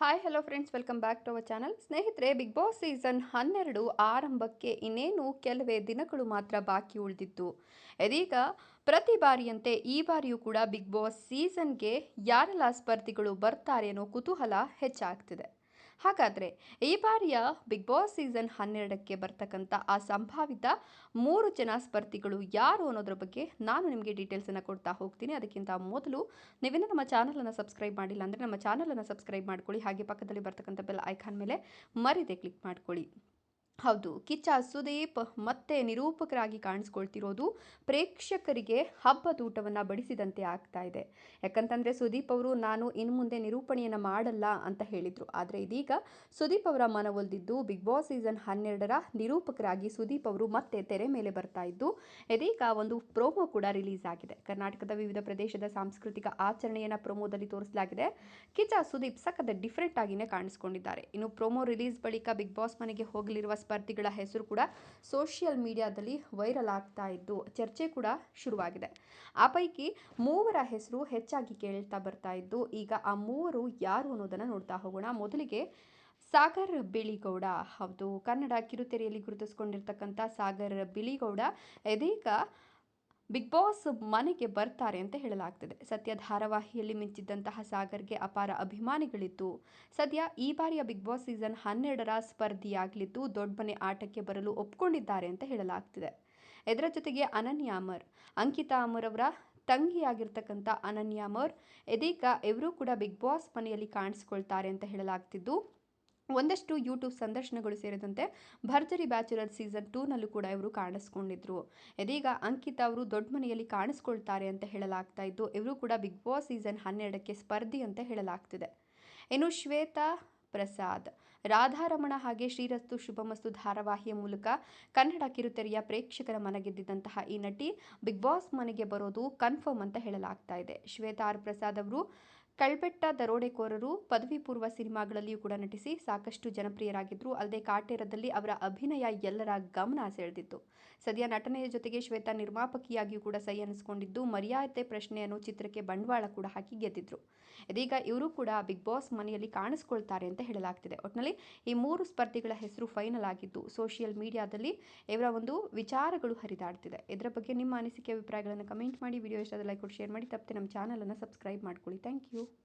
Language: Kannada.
Hi hello friends welcome back to our channel ಸ್ನೇಹಿತರೆ ಬಿಗ್ ಬಾಸ್ ಸೀಸನ್ ಹನ್ನೆರಡು ಆರಂಭಕ್ಕೆ ಇನ್ನೇನು ಕೆಲವೇ ದಿನಗಳು ಮಾತ್ರ ಬಾಕಿ ಉಳಿದಿತ್ತು. ಇದೀಗ ಪ್ರತಿ ಬಾರಿಯಂತೆ ಈ ಬಾರಿಯೂ ಕೂಡ ಬಿಗ್ ಬಾಸ್ ಸೀಸನ್ಗೆ ಯಾರೆಲ್ಲ ಸ್ಪರ್ಧಿಗಳು ಬರ್ತಾರೆ ಅನ್ನೋ ಕುತೂಹಲ ಹೆಚ್ಚಾಗ್ತಿದೆ. ಹಾಗಾದರೆ ಈ ಬಾರಿಯ ಬಿಗ್ ಬಾಸ್ ಸೀಸನ್ ಹನ್ನೆರಡಕ್ಕೆ ಬರ್ತಕ್ಕಂಥ ಆ ಸಂಭಾವಿತ ಮೂರು ಜನ ಸ್ಪರ್ಧಿಗಳು ಯಾರು ಅನ್ನೋದ್ರ ಬಗ್ಗೆ ನಾನು ನಿಮಗೆ ಡೀಟೇಲ್ಸನ್ನು ಕೊಡ್ತಾ ಹೋಗ್ತೀನಿ. ಅದಕ್ಕಿಂತ ಮೊದಲು ನೀವೇನು ನಮ್ಮ ಚಾನಲನ್ನು ಸಬ್ಸ್ಕ್ರೈಬ್ ಮಾಡಿಲ್ಲ ಅಂದರೆ ನಮ್ಮ ಚಾನಲನ್ನು ಸಬ್ಸ್ಕ್ರೈಬ್ ಮಾಡ್ಕೊಳ್ಳಿ. ಹಾಗೆ ಪಕ್ಕದಲ್ಲಿ ಬರ್ತಕ್ಕಂಥ ಬೆಲ್ ಐಕಾನ್ ಮೇಲೆ ಮರಿದೆ ಕ್ಲಿಕ್ ಮಾಡ್ಕೊಳ್ಳಿ. ಹೌದು, ಕಿಚ್ಚ ಸುದೀಪ್ ಮತ್ತೆ ನಿರೂಪಕರಾಗಿ ಕಾಣಿಸ್ಕೊಳ್ತಿರೋದು ಪ್ರೇಕ್ಷಕರಿಗೆ ಹಬ್ಬದೂಟವನ್ನು ಬಡಿಸಿದಂತೆ ಆಗ್ತಾ ಇದೆ. ಯಾಕಂತಂದರೆ ಸುದೀಪ್ ಅವರು, ನಾನು ಇನ್ನು ಮುಂದೆ ನಿರೂಪಣೆಯನ್ನು ಮಾಡಲ್ಲ ಅಂತ ಹೇಳಿದರು. ಆದರೆ ಇದೀಗ ಸುದೀಪ್ ಅವರ ಮನವೊಲ್ದಿದ್ದು ಬಿಗ್ ಬಾಸ್ ಸೀಸನ್ ಹನ್ನೆರಡರ ನಿರೂಪಕರಾಗಿ ಸುದೀಪ್ ಅವರು ಮತ್ತೆ ತೆರೆ ಮೇಲೆ ಬರ್ತಾ ಇದ್ದು, ಇದೀಗ ಒಂದು ಪ್ರೋಮೋ ಕೂಡ ರಿಲೀಸ್ ಆಗಿದೆ. ಕರ್ನಾಟಕದ ವಿವಿಧ ಪ್ರದೇಶದ ಸಾಂಸ್ಕೃತಿಕ ಆಚರಣೆಯನ್ನು ಪ್ರೋಮೋದಲ್ಲಿ ತೋರಿಸಲಾಗಿದೆ. ಕಿಚ್ಚ ಸುದೀಪ್ ಸಖತ್ ಡಿಫ್ರೆಂಟ್ ಆಗಿನೇ ಕಾಣಿಸ್ಕೊಂಡಿದ್ದಾರೆ. ಇನ್ನು ಪ್ರೋಮೋ ರಿಲೀಸ್ ಬಳಿಕ ಬಿಗ್ ಬಾಸ್ ಮನೆಗೆ ಹೋಗಲಿರುವ ಸ್ಪರ್ಧಿಗಳ ಹೆಸರು ಕೂಡ ಸೋಷಿಯಲ್ ಮೀಡಿಯಾದಲ್ಲಿ ವೈರಲ್ ಆಗ್ತಾ ಇದ್ದು ಚರ್ಚೆ ಕೂಡ ಶುರುವಾಗಿದೆ. ಆ ಪೈಕಿ ಮೂವರ ಹೆಸರು ಹೆಚ್ಚಾಗಿ ಕೇಳ್ತಾ ಬರ್ತಾ ಇದ್ದು ಈಗ ಆ ಮೂವರು ಯಾರು ಅನ್ನೋದನ್ನು ನೋಡ್ತಾ ಹೋಗೋಣ. ಮೊದಲಿಗೆ ಸಾಗರ್ ಬಿಳಿಗೌಡ ಹೌದು. ಕನ್ನಡ ಕಿರುತೆರೆಯಲ್ಲಿ ಗುರುತಿಸ್ಕೊಂಡಿರ್ತಕ್ಕಂಥ ಸಾಗರ್ ಬಿಳಿಗೌಡ, ಇದೀಗ ಬಿಗ್ ಬಾಸ್ ಮನೆಗೆ ಬರ್ತಾರೆ ಅಂತ ಹೇಳಲಾಗ್ತಿದೆ. ಸದ್ಯ ಧಾರಾವಾಹಿಯಲ್ಲಿ ಮಿಂಚಿದ್ದಂತಹ ಸಾಗರ್ಗೆ ಅಪಾರ ಅಭಿಮಾನಿಗಳಿತ್ತು. ಸದ್ಯ ಈ ಬಾರಿಯ ಬಿಗ್ ಬಾಸ್ ಸೀಸನ್ ಹನ್ನೆರಡರ ಸ್ಪರ್ಧಿಯಾಗಲಿದ್ದು ದೊಡ್ಡ ಮನೆ ಆಟಕ್ಕೆ ಬರಲು ಒಪ್ಕೊಂಡಿದ್ದಾರೆ ಅಂತ ಹೇಳಲಾಗ್ತಿದೆ. ಇದರ ಜೊತೆಗೆ ಅನನ್ಯ ಅಮರ್, ಅಂಕಿತಾ ಅಮರ್ ಅವರ ತಂಗಿಯಾಗಿರ್ತಕ್ಕಂಥ ಅನನ್ಯ ಅಮರ್ ಇದೀಗ ಇವರು ಕೂಡ ಬಿಗ್ ಬಾಸ್ ಮನೆಯಲ್ಲಿ ಕಾಣಿಸ್ಕೊಳ್ತಾರೆ ಅಂತ ಹೇಳಲಾಗ್ತಿದ್ದು ಒಂದಷ್ಟು ಯೂಟ್ಯೂಬ್ ಸಂದರ್ಶನಗಳು ಸೇರಿದಂತೆ ಭರ್ಜರಿ ಬ್ಯಾಚುಲರ್ ಸೀಸನ್ ಟೂನಲ್ಲೂ ಕೂಡ ಇವರು ಕಾಣಿಸ್ಕೊಂಡಿದ್ರು. ಇದೀಗ ಅಂಕಿತಾ ಅವರು ದೊಡ್ಡ ಮನೆಯಲ್ಲಿ ಕಾಣಿಸ್ಕೊಳ್ತಾರೆ ಅಂತ ಹೇಳಲಾಗ್ತಾ ಇದ್ದು, ಇವರು ಕೂಡ ಬಿಗ್ ಬಾಸ್ ಸೀಸನ್ ಹನ್ನೆರಡಕ್ಕೆ ಸ್ಪರ್ಧಿ ಅಂತ ಹೇಳಲಾಗ್ತಿದೆ. ಇನ್ನು ಶ್ವೇತಾ ಪ್ರಸಾದ್ ರಾಧಾರಮಣ ಹಾಗೆ ಶ್ರೀರಸ್ತು ಶುಭಮಸ್ತು ಧಾರಾವಾಹಿಯ ಮೂಲಕ ಕನ್ನಡ ಕಿರುತೆರೆಯ ಪ್ರೇಕ್ಷಕರ ಮನಗೆದ್ದಿದ್ದಂತಹ ಈ ನಟಿ ಬಿಗ್ ಬಾಸ್ ಮನೆಗೆ ಬರೋದು ಕನ್ಫರ್ಮ್ ಅಂತ ಹೇಳಲಾಗ್ತಾ ಇದೆ. ಶ್ವೇತಾ ಆರ್ ಪ್ರಸಾದ್ ಅವರು ಕಳ್ಬೆಟ್ಟ ದರೋಡೆಕೋರರು ಪದವಿ ಪೂರ್ವ ಸಿನಿಮಾಗಳಲ್ಲಿಯೂ ಕೂಡ ನಟಿಸಿ ಸಾಕಷ್ಟು ಜನಪ್ರಿಯರಾಗಿದ್ದರು ಅಲ್ಲದೆ ಕಾಟೇರದಲ್ಲಿ ಅವರ ಅಭಿನಯ ಎಲ್ಲರ ಗಮನ ಸೆಳೆದಿತ್ತು. ಸದ್ಯ ನಟನೆಯ ಜೊತೆಗೆ ಶ್ವೇತಾ ನಿರ್ಮಾಪಕಿಯಾಗಿಯೂ ಕೂಡ ಸೈ ಅನಿಸ್ಕೊಂಡಿದ್ದು, ಮರ್ಯಾದೆ ಪ್ರಶ್ನೆ ಅನ್ನೋ ಚಿತ್ರಕ್ಕೆ ಬಂಡವಾಳ ಕೂಡ ಹಾಕಿ ಗೆದ್ದಿದ್ರು. ಇದೀಗ ಇವರು ಕೂಡ ಬಿಗ್ ಬಾಸ್ ಮನೆಯಲ್ಲಿ ಕಾಣಿಸ್ಕೊಳ್ತಾರೆ ಅಂತ ಹೇಳಲಾಗ್ತಿದೆ. ಒಟ್ಟಿನಲ್ಲಿ ಈ ಮೂರು ಸ್ಪರ್ಧಿಗಳ ಹೆಸರು ಫೈನಲ್ ಆಗಿದ್ದು ಸೋಷಿಯಲ್ ಮೀಡಿಯಾದಲ್ಲಿ ಇವರ ಒಂದು ವಿಚಾರಗಳು ಹರಿದಾಡ್ತಿದೆ. ಇದರ ಬಗ್ಗೆ ನಿಮ್ಮ ಅನಿಸಿಕೆ, ಅಭಿಪ್ರಾಯಗಳನ್ನು ಕಮೆಂಟ್ ಮಾಡಿ. ವಿಡಿಯೋ ಇಷ್ಟದ ಲೈಕ್ ಕೊಟ್ಟು ಶೇರ್ ಮಾಡಿ. ತಪ್ಪದೆ ನಮ್ಮ ಚಾನಲನ್ನು ಸಬ್ಸ್ಕ್ರೈಬ್ ಮಾಡ್ಕೊಳ್ಳಿ. Thank you